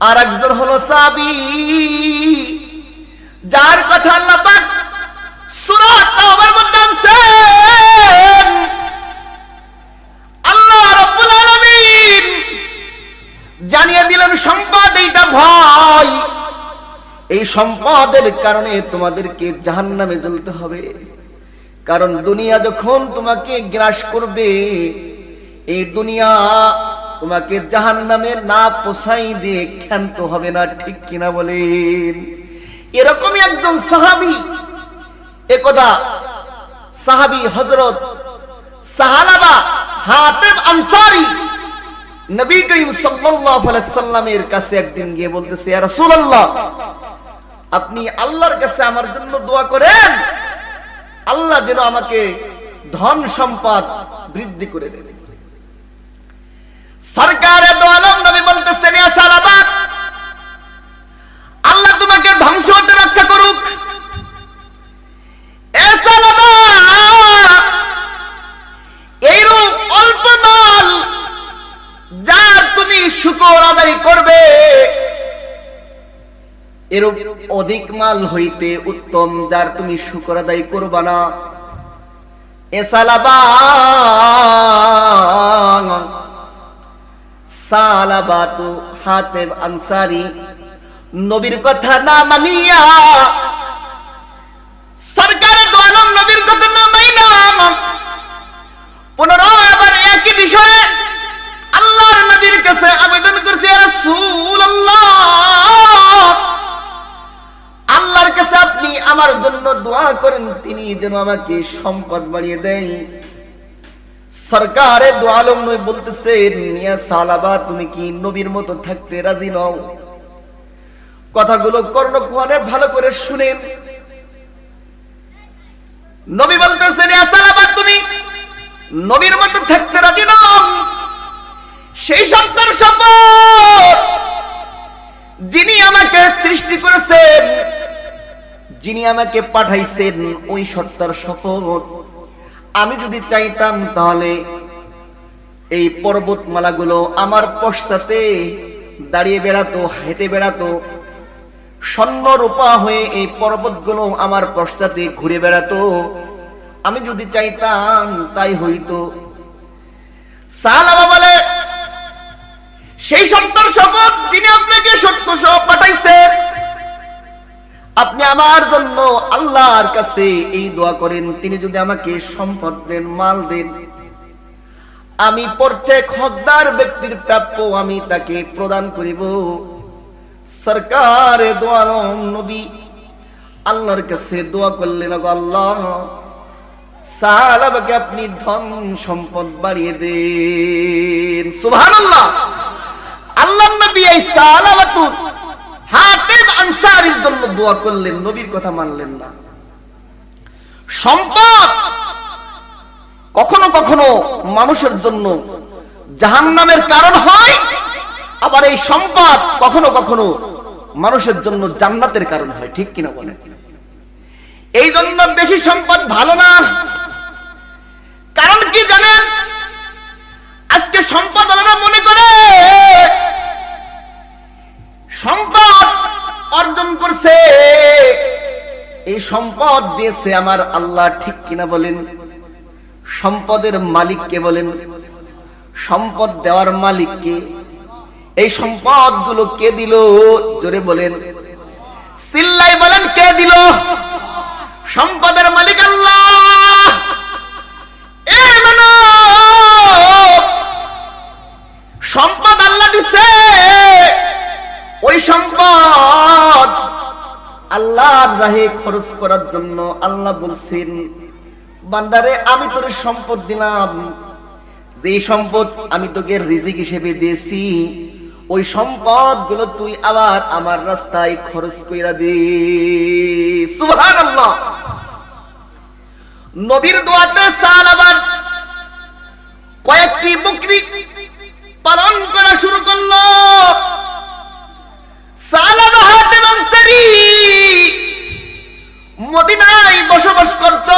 আর একজন হলো সাবি, যার কথা আল্লাহ পাক সূরা তাওবার মধ্যে আনছেন। আল্লাহ রাব্বুল আলামিন জানিয়ে দিলেন, সম্পদ এইটা ভয়। এই সম্পদের কারণে তোমাদেরকে জাহান্নামে জ্বলতে হবে। কারণ দুনিয়া যখন তোমাকে গ্রাস করবে, এই দুনিয়া তোমাকে জাহান্নামে না পোষাই দিয়ে ক্ষান্ত হবে না, ঠিক কিনা বলেন? এরকমই একজন সাহাবি একদা সাহাবি হজরত সাহালাবা হাতেব আনসারি নবী করিম সাল্লাল্লাহু আলাইহি সাল্লামের কাছে একদিন গিয়ে বলতেছে, ইয়া রাসূলুল্লাহ, আপনি আল্লাহর কাছে আমার জন্য দোয়া করেন। আল্লাহ যেন আমাকে ধন সম্পদ বৃদ্ধি করে দেন সরকারে নবী বলতেছেন আল্লাহ তোমাকে ধ্বংস হতে রক্ষা করুক। এইরূপ এরূপ অধিক মাল হইতে উত্তম যার তুমি শুকর আদায় করবা না। এসালাবা সালাবাতু হাতেব আনসারি। নবীর কথা না মানিয়া নবীর কথা না আবার একই বিষয়ে আল্লাহর নবীর কাছে আবেদন করছে রাসূলুল্লাহ, আল্লাহর কাছে আপনি আমার জন্য দোয়া করেন, তিনি যেন আমাকে সম্পদ বাড়িয়ে দেয় সরকারে দোয়ালম নয় বলতেছেন ইয়া সালাবা, তুমি কি নবীর মতো থাকতে রাজি নও? কথাগুলো কর্ণকুয়ানে ভালো করে শুনেন। নবী বলতেছেন ইয়া সালাবা, তুমি নবীর মতো থাকতে রাজি নও? সেই সত্তার শপথ যিনি আমাকে সৃষ্টি করেছেন, যিনি আমাকে পাঠাইছেন, ওই সত্তার শপথ আমি যদি চাইতাম তাহলে এই পর্বতমালাগুলো আমার পশ্চাতে দাঁড়িয়ে বেড়াতো, হেঁটে বেড়াতো। স্বর্ণ রূপা হয়ে এই পর্বতগুলো আমার পশ্চাতে ঘুরে বেড়াতো। আমি যদি চাইতাম তাই হইতো। বলে সেই সত্তর শপথ যিনি আপনাকে সত্য সহ পাঠাইছে আপনি আমার জন্য আল্লাহর কাছে এই দোয়া করেন, তিনি যদি আমাকে সম্পদ দেন, মাল দেন, আমি প্রত্যেক হকদার ব্যক্তির প্রাপ্য আমি তাকে প্রদান করিব। সরকার নবী, আল্লাহর কাছে দোয়া করলেন আল্লাহ সালাবাকে আপনি ধন সম্পদ বাড়িয়ে দেন। সুবহানাল্লাহ। আল্লাহ নবী এই সালাবাতু হাতেব আনসারির জন্য দোয়া করলেন, নবীর কথা মানলেন না। সম্পদ কখনো কখনো মানুষের জন্য জাহান্নামের কারণ হয়, আবার এই সম্পদ কখনো কখনো মানুষের জন্য জান্নাতের কারণ হয়, ঠিক কিনা বলেন? এই জন্য বেশি সম্পদ ভালো না। কারণ কি জানেন? আজকে সম্পদ আলাদা মনে করে, সম্পদ অর্জন করছে। এই সম্পদ দিয়েছে আমার আল্লাহ, ঠিক কিনা বলেন? সম্পদের মালিক কে বলেন? সম্পদ দেওয়ার মালিক কে? এই সম্পদগুলো কে দিল? জোরে বলেন। সিল্লাই বলেন, কে দিল? সম্পদের মালিক আল্লাহ। আল্লাহর রাহে খরচ করার জন্য আল্লাহ বলছেন, বান্দারে, আমি তোর সম্পদ দিলাম। যে সম্পদ আমি তোকে রিজিক হিসেবে দিয়েছি, ওই সম্পদগুলো তুই আবার আমার রাস্তায় খরচ কইরা দে। নবীর দোয়াতে সাল আবার কয়েকটি বকরি পালন করা শুরু করল। মদিনায় বসবাস করত।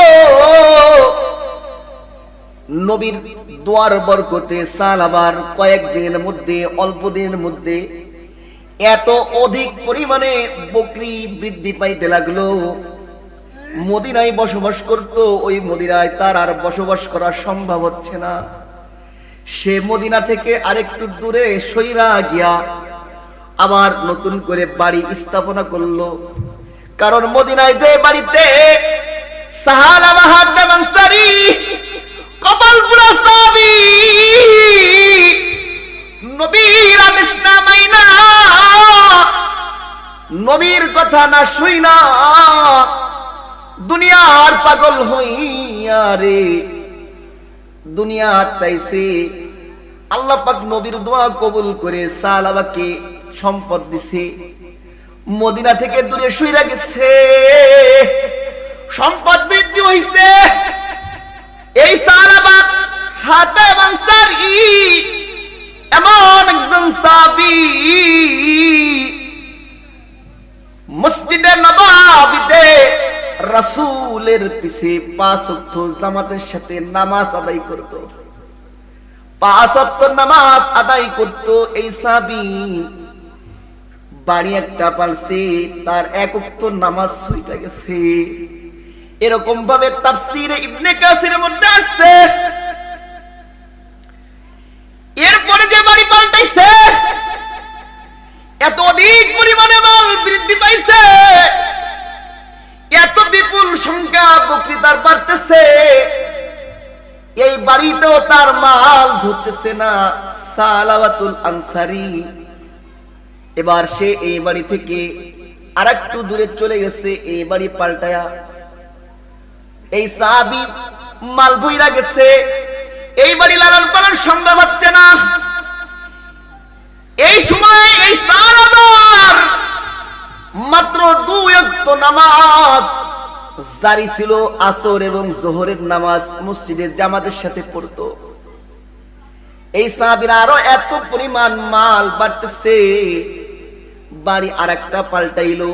নবীর দোয়ার বরকতে সাল আবার কয়েক দিনের মধ্যে, অল্প দিনের মধ্যে এত অধিক পরিমাণে বকরি বৃদ্ধি পাইতে লাগল। মদিনায় বসবাস করত, ওই মদিনায় তার আর বসবাস করা সম্ভব হচ্ছে না। সে মদিনা থেকে আরেকটু দূরে সইরা গিয়া আবার নতুন করে বাড়ি স্থাপনা করল। কারণ মদিনায় যে বাড়িতে সাহালা আনসারি কপালপুরা নবীর আদেশ না মাইনা, নবীর কথা না শুই না দুনিয়ার পাগল হইয়া রে দুনিয়া চাইছে আল্লাহ পাক নবীর দোয়া কবুল করে সালাবাকে সম্পদ দিছে। মদিনা থেকে দূরে শুইরা গেছে। সম্পদ বৃদ্ধি হইছে। এই সালাবা হাতে বানসারি এমন একজন সাবি। মসজিদে নবাবিতে রাসূলের পিছে পাঁচ ওয়াক্ত জামাতের সাথে নামাজ আদায় করত। পাঁচ ওয়াক্ত নামাজ আদায় করত এই সাবি। বাড়ি একটা পালছে, তার এক ওয়াক্ত নামাজ ছুইটা গেছে। এরকম ভাবে তাফসীরে ইবনে কাসিরের মধ্যে আসছে। এরপরে যে বাড়ি পাল্টাইছে, এত অধিক পরিমাণে মাল বৃদ্ধি পাইছে, এত বিপুল সংখ্যা বক্তৃতার বাড়তেছে, এই বাড়িতেও তার মাল ধরতেছে না। সালাবাতুল আনসারি এবার সে এই বাড়ি থেকে আর একটু দূরে চলে গেছে, এই বাড়ি পাল্টায়া। এই সাহাবি মাল ভুইরা গেছে। এই বাড়ি লালন পালন সম্ভব হচ্ছে না। এই সময় এই সাহাবার মাত্র দুই অক্ত নামাজ, জারি ছিল আসর এবং জোহরের নামাজ মসজিদের জামাতের সাথে পড়তো। এই সাহাবিরা আরও এত পরিমাণ মাল বাড়তেছে বাড়ি আর একটা পাল্টাইলো।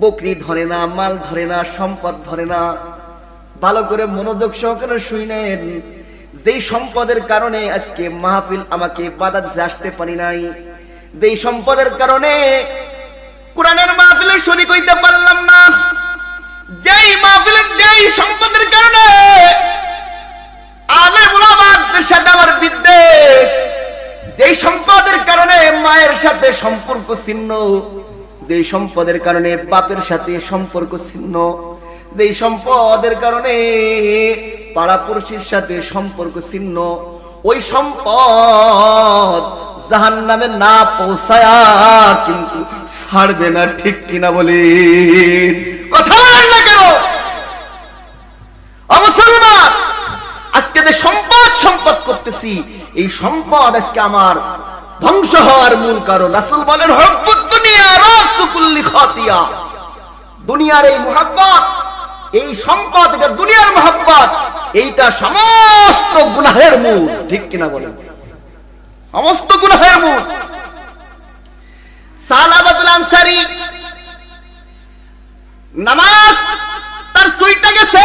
বকরি ধরে না, মাল ধরে না, সম্পদ ধরে না। ভালো করে মনোযোগ সহকারে শুনেন। যেই সম্পদের কারণে আজকে মাহফিল আমাকে বাধা দিতে আসতে পারি নাই, যেই সম্পদের কারণে কোরআনের মাহফিলে শরিক হইতে পারলাম না, যেই মাহফিলের যেই সম্পদের সাথে সম্পর্ক ছিন্ন, যেই সম্পদের কারণে বাপের সাথে সম্পর্ক ছিন্ন, যেই সম্পদের কারণে পাড়াপড়শির সাথে সম্পর্ক ছিন্ন, ওই সম্পদ জাহান নামে না পৌঁছায়া কিন্তু ছাড়বে না, ঠিক কিনা বলেন? কথা বলেন না কেন? মুসলমান, আজকে যে সম্পদ সম্পদ করতেছি, এই সম্পদ আজকে আমার ধ্বংস হওয়ার মূল কারণ। রাসূল বলেন দুনিয়ার এই এই সম্পদ, এটা দুনিয়ার এইটা সমস্ত গুনাহের মূল। ঠিক কিনা সমস্ত গুনাহের মূল। নামাজ তার সুইটা গেছে,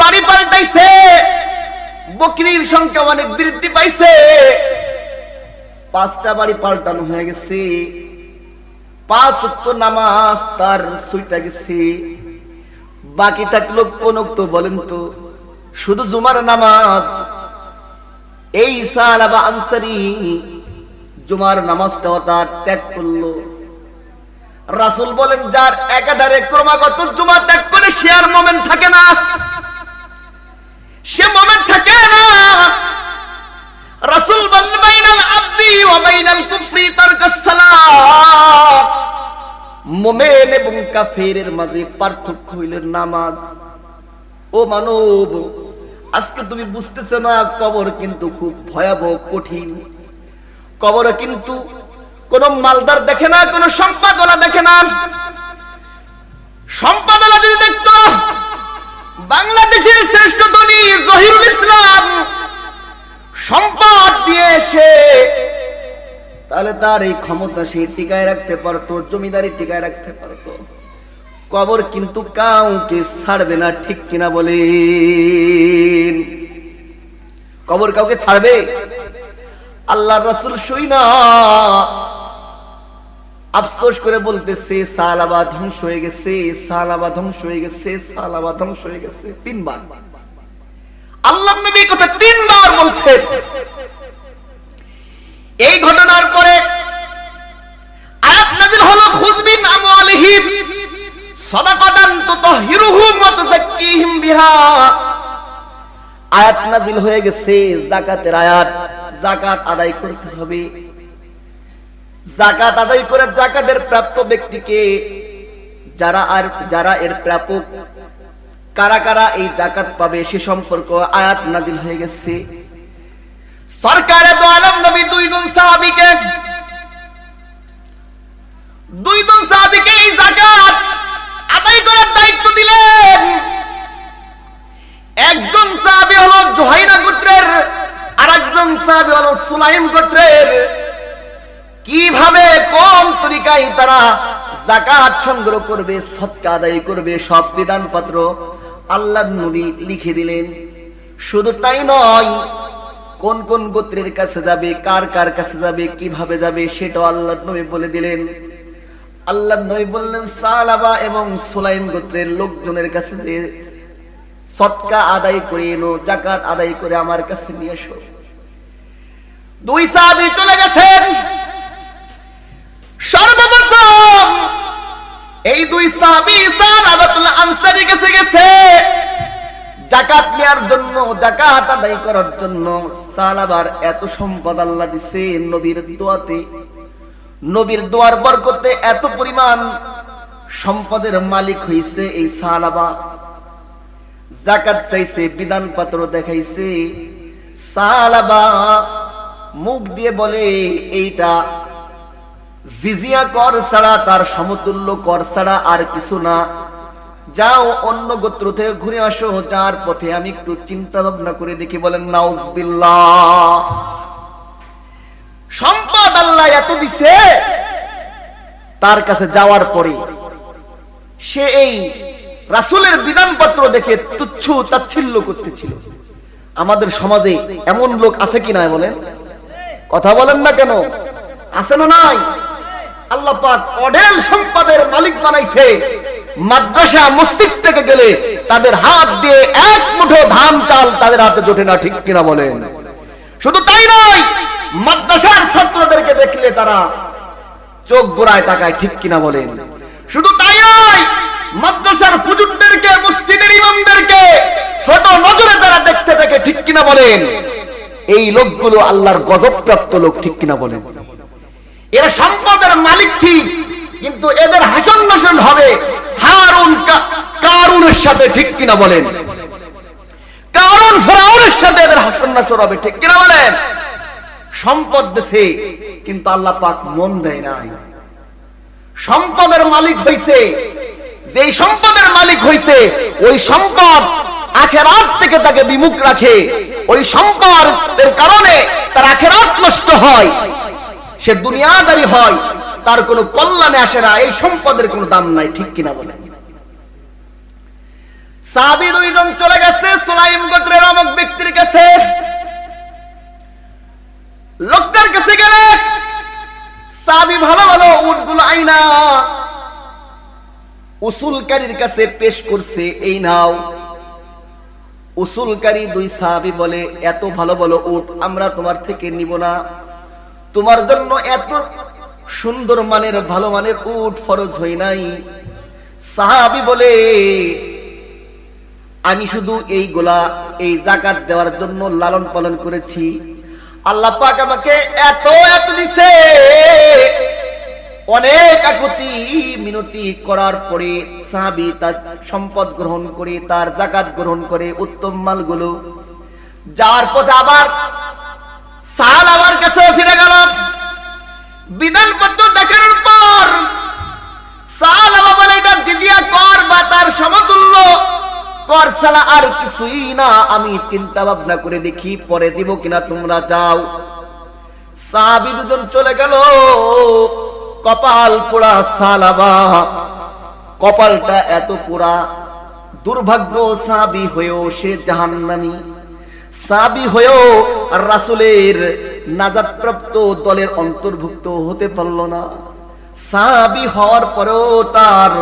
বাড়ি পাল্টাইছে, বকরির সংখ্যা অনেক বৃদ্ধি পাইছে। পাঁচটা বাড়ি পাল্টানো হয়ে গেছে। পাঁচ উক্ত নামাজ তার সুইটা গেছে। বাকি থাকল কোন উক্ত বলেন তো? শুধু জুমার নামাজ। এই সালাবা আনসারি জুমার নামাজটাও তার ত্যাগ করল। রাসুল বলেন, যার একাধারে ক্রমাগত জুমা ত্যাগ করে সে আর মোমেন্ট থাকে না। সে মোমেন্ট থাকে না। রাসুল আব্দি ওয়া এবং কাফেরের মাঝে পার্থক্য হইল নামাজ। ও মানব, আজকে তুমি বুঝতেছো না, কবর কিন্তু খুব ভয়াবহ, কঠিন। কবরে কিন্তু কোন মালদার দেখে না, কোন সম্পাদলা দেখে না। সম্পাদলা যদি দেখতো, বাংলাদেশের শ্রেষ্ঠ ধনী জহিরুল ইসলাম সম্পদ দিয়ে এসে তাহলে তার এই ক্ষমতা সে টিকায় রাখতে পারতো, জমিদারি টিকায় রাখতে পারতো। কবর কিন্তু কাউকে ছাড়বে না, ঠিক কিনা বলেন? কবর কাউকে ছাড়বে? আল্লাহ রসুল শুই না। আফসোস করে বলতেছে, সালাবা ধ্বংস হয়ে গেছে, সালাবা ধ্বংস হয়ে গেছে, সালাবা ধ্বংস হয়ে গেছে, তিনবার। আল্লাহ নবী কথা তিনবার বলছে। এই ঘটনার আয়াত নাযিল হয়ে গেছে আয়াত। আদায় করতে হবে। আদায় করে প্রাপ্ত ব্যক্তিকে যারা আর যারা এর প্রাপক, কারা কারা এই জাকাত পাবে সে সম্পর্ক আয়াত নাজিল হয়ে গেছে। সরকারে তো আলম নবী দুইজন সাহাবীকে, দুইজন সুলাইম গোত্রের। কীভাবে কোন তরিকায় তারা জাকাত সংগ্রহ করবে, সৎকা আদায় করবে, সব বিধান পত্র আল্লাহ নবী লিখে দিলেন। শুধু তাই নয়, কোন কোন গোত্রের কাছে যাবে, কার কার কাছে যাবে, কীভাবে যাবে, সেটাও আল্লাহ নবী বলে দিলেন। আল্লাহ নবী বললেন, সালাবা এবং সুলাইম গোত্রের লোকজনের কাছে যে সৎকা আদায় করে এনো জাকাত আদায় করে আমার কাছে নিয়ে এসো। দুই সাহাবী চলে গেছেন। সর্বপ্রথম এই দুই সাহাবী সালাবাতুল আনসারী কাছে গেছে। জাকাত নেওয়ার জন্য, জাকাত আদায় করার জন্য সালাবার এত সম্পদ আল্লাহ দিছে নবীর দোয়াতে। নবীর দোয়ার বরকতে এত পরিমাণ সম্পদের মালিক হইছে এই সালাবা জাকাত চাইছে বিধান পত্র দেখাইছে সালাবা মুখ দিয়ে বলে, এইটা জিজিয়া কর ছাড়া, তার সমতুল্য কর ছাড়া আর কিছু না। যাও অন্য গোত্র থেকে ঘুরে আসো, যার পথে আমি একটু চিন্তা ভাবনা করে দেখি। বলেন, নাউজবিল্লাহ। সম্পদ আল্লাহ এত দিছে, তার কাছে যাওয়ার পরে সে এই রাসূলের বিধানপত্র দেখে তুচ্ছ তাচ্ছিল্য করতেছিল। আমাদের সমাজে এমন লোক আছে কি না বলেন? কথা বলেন না কেন? আছে না নাই? আল্লাহ পাক অঢেল সম্পদের মালিক বানাইছে। মাদ্রাসা, মসজিদ থেকে গেলে তাদের হাত দিয়ে এক মুঠো ধান চাল তাদের হাতে জোটে না, ঠিক কিনা বলেন? শুধু তাই নয়, মাদ্রাসার ছাত্রদেরকে দেখলে তারা চোখ গোড়ায় তাকায়, ঠিক কিনা বলেন? শুধু তাই নয়, মাদ্রাসার হুজুরদেরকে, মসজিদের ইমামদেরকে ছোট নজরে তারা দেখতে থাকে, ঠিক কিনা বলেন? এই লোকগুলো আল্লাহর গজবপ্রাপ্ত লোক ঠিক কিনা বলেন। এরা সম্পদের মালিক ঠিক, কিন্তু এদের হাসন নাসন হবে হারুন কারুনের সাথে ঠিক কিনা বলেন। কারুন ফেরাউনের সাথে এদের হাসন নাসন হবে ঠিক কিনা বলেন। সম্পদ দেশে কিন্তু আল্লাহ পাক মন দেয় নাই। সম্পদের মালিক হইছে, যেই সম্পদের মালিক হইছে, ওই সম্পদ আখেরাত থেকে তাকে বিমুখ রাখে। ওই সম্পদের কারণে তার আখেরাত নষ্ট হয়। সে দুনিয়াদারি হয়, তার কোনো কল্যাণে আসে না, এই সম্পদের কোনো দাম নাই, ঠিক কিনা বলে সাবি দুইজন চলে গেছে গোত্রের অমক ব্যক্তির কাছে। লোকটার কাছে গেলে সাবি ভালো ভালো উটগুলো আইনা, উসুলকারীর কাছে পেশ করছে, এই নাও। উসুলকারী দুই সাহাবি বলে, এত ভালো ভালো উট আমরা তোমার থেকে নিব না। তোমার জন্য এত সুন্দর মানের, ভালো মানের উট ফরজ হই নাই। সাহাবি বলে, আমি শুধু এই গোলা, এই জাকাত দেওয়ার জন্য লালন পালন করেছি। আল্লাহ পাক আমাকে এত এত দিছে। অনেক আকুতি মিনতি করার পরে সাহাবি তার সম্পদ গ্রহণ করে, তার জাকাত গ্রহণ করে উত্তম মালগুলো যার পথে আবার সাল আমার কাছে ফিরে গেল। বিধানপত্র দেখানোর পর সাল আবার বলে, এটা জিজিয়া কর বা তার সমতুল্য কর ছাড়া আর কিছুই না। আমি চিন্তা ভাবনা করে দেখি, পরে দিব কিনা তোমরা যাও। সাহাবি দুজন চলে গেল। কপাল পোড়া সালাবা। কপালটা এত পোড়া দুর্ভাগ্য সাবি হয়েও সে জাহান্নামী। সাবি হয়েও রাসুলের নাজাদপ্রাপ্ত দলের অন্তর্ভুক্ত হতে পারল না। সাহাবি হওয়ার পরেও তার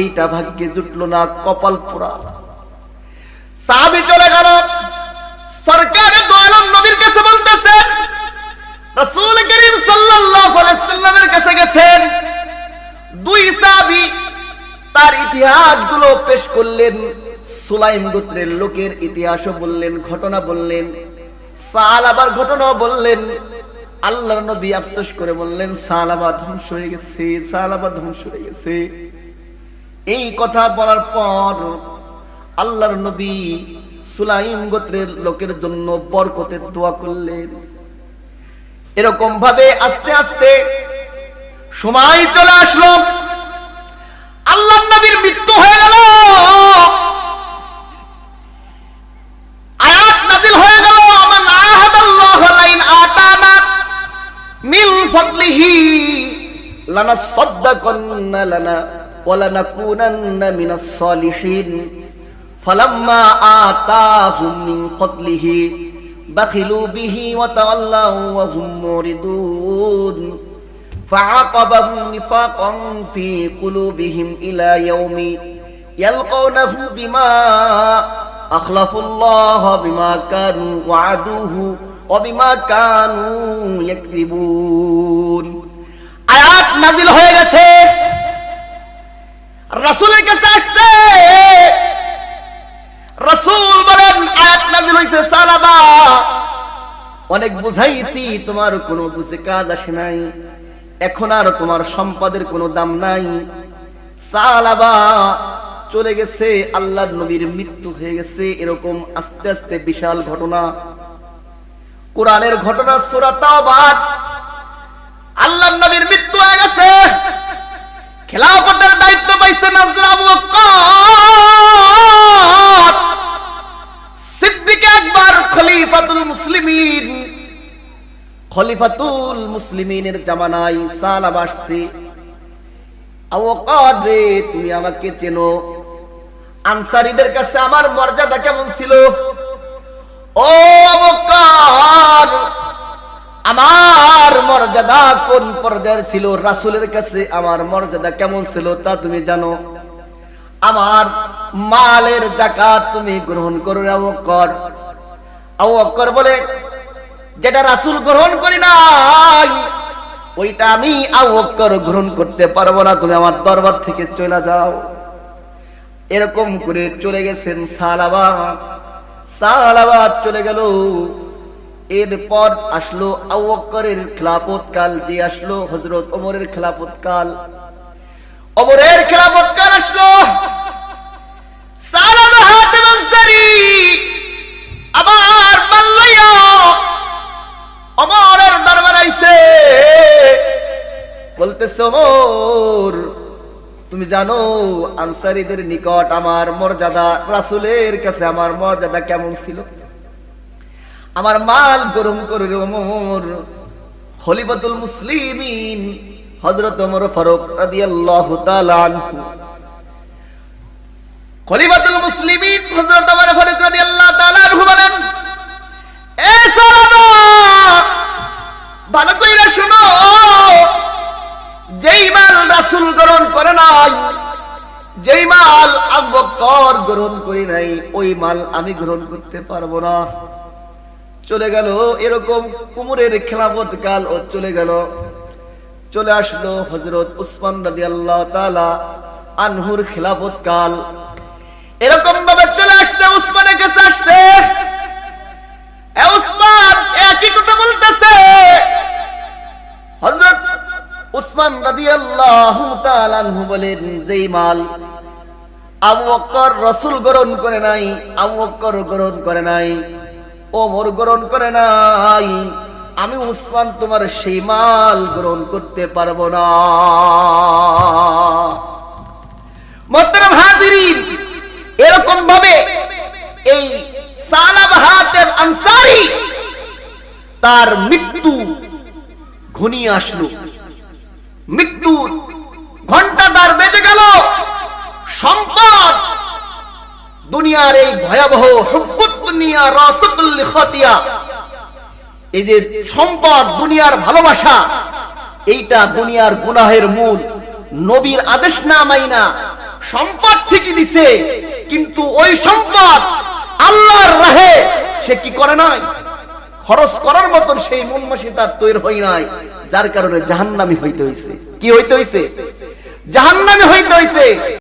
এইটা ভাগ্যে জুটলো না, কপাল পোড়া সাহাবি চলে গেল। সরকারের দোয়ালম নবীর কাছে বলতেছেন রাসূল করিম সাল্লাল্লাহু গেছেন। দুই সাহাবী তার ইতিহাসগুলো পেশ করলেন। সুলাইম গোত্রের লোকের ইতিহাসও বললেন, ঘটনা বললেন, সাল আবার ঘটনা বললেন। আল্লাহর নবী আফসোস করে বললেন সালাবা ধ্বংস হয়ে গেছে সালাবা ধ্বংস হয়ে গেছে। এই কথা বলার পর আল্লাহর নবী সুলাইম গোত্রের লোকের জন্য বরকতের দোয়া করলেন। এরকম ভাবে আস্তে আস্তে সময় চলে আসলো। আল্লাহ নবীর মৃত্যু হয়ে গেল। আয়াত নাজিল হয়ে গেল। আমান আহাদাল্লাহু লাইন আতানা মিন ফাদলিহি লানা সাদাকান্না লানা ওয়া লানাকুনান্না মিনাস সালিহিন। ফালাম্মা আতাহুম মিন ফাদলিহি বাখিলু বিহি ওয়া তাওয়াল্লাউ ওয়া হুম মুরিদুন। فعاقبهم نفاقا في قلوبهم إلى يوم يلقونه بما أخلفوا الله بما كانوا وعدوه وبما كانوا يكذبون আয়াত নাজিল হয়ে গেছে রাসূলের কাছে আসছে রাসূল বলেন আয়াত নাজিল হইছে সালাবা অনেক বুঝাইছি তোমার কোনো বুঝে কাজ আসে নাই এখন আর তোমার সম্পদের কোনো দাম নাই। সালাবা চলে গেছে আল্লাহর নবীর মৃত্যু হয়ে গেছে, এরকম আস্তে আস্তে বিশাল ঘটনা। কোরআনের ঘটনা সূরা তাওবাত আল্লাহর নবীর মৃত্যু হয়ে গেছে। খেলাফতের দায়িত্ব পাইছে নাজর আবু সিদ্দিক আকবর খলিফাতুল মুসলিমিন খলিফাতুল মুসলিমিনের জামানায় সালাম আসছে। রে, তুমি আমাকে চেনো। আনসারীদের কাছে আমার মর্যাদা কেমন ছিল? ও আমার মর্যাদা কোন পর্যায়ের ছিল? রাসুলের কাছে আমার মর্যাদা কেমন ছিল তা তুমি জানো। আমার মালের জাকাত তুমি গ্রহণ করো আবকর আবকর বলে যেটা রাসুল গ্রহণ করি নাই, ওইটা আমি আবকর গ্রহণ করতে পারব না, তুমি আমার দরবার থেকে চলে যাও। এরকম করে চলে গেছেন সালাবা সালাবা চলে গেল। এরপর আসলো আবকরের খেলাফত কাল যে আসলো হজরত ওমরের খেলাফত কাল ওমরের খেলাফত কাল আসলো। বলতেছে, ওমর, তুমি জানো, আনসারীদের নিকট আমার মর্যাদা, রাসূলের কাছে আমার মর্যাদা কেমন ছিল? আমার মাল গরম করে ওমর। খলিফাতুল মুসলিমিন, হযরত ওমর ফারুক রাদিয়াল্লাহু তাআলা আনহু। খলিফাতুল মুসলিমিন, হযরত ওমর ফারুক রাদিয়াল্লাহু তাআলা আনহু বলেন, এ সালামা ভালো নাই। যেই মাল আবু বকর গ্রহণ করি নাই, ওই মাল আমি গ্রহণ করতে পারব না। চলে গেল এরকম উমরের খেলাফত কাল ও চলে গেল। চলে আসলো হজরত উসমান রাজি আল্লাহ তালা আনহুর খেলাফত কাল। এরকম ভাবে চলে আসছে, উসমানের কাছে আসছে। উসমান, একই কথা বলতেছে। উসমান রাদিয়াল্লাহু তাআলা আনহু বলেন, যেই মাল আবু বকর রাসূল গ্রহণ করে নাই, আবু বকর গ্রহণ করে নাই, ওমর গ্রহণ করে নাই, আমি উসমান তোমার সেই মাল গ্রহণ করতে পারব না। মোহতারাম হাজিরিন এরকম ভাবে এই সালাব হাতেম আনসারি তার মৃত্যু ঘনিয়ে আসলো। মৃত্যুর ঘণ্টা তার বেজে গেল। সম্পদ। দুনিয়ার এই ভয়াবহ হুব্বুত দুনিয়া রাসুল খতিয়া এই যে সম্পদ, দুনিয়ার ভালোবাসা, এইটা দুনিয়ার গুনাহের মূল। নবীর আদেশ না মাইনা, সম্পদ ঠিকই দিছে, কিন্তু ওই সম্পদ আল্লাহর রাহে সে কি করে নাই? খরচ করার মতন সেই মন মাসি তার তৈরি হয় নাই। যার কারণে জাহান্নামি হইতে হইছে। কি হইতে হইছে? জাহান্নামি হইতে হইছে।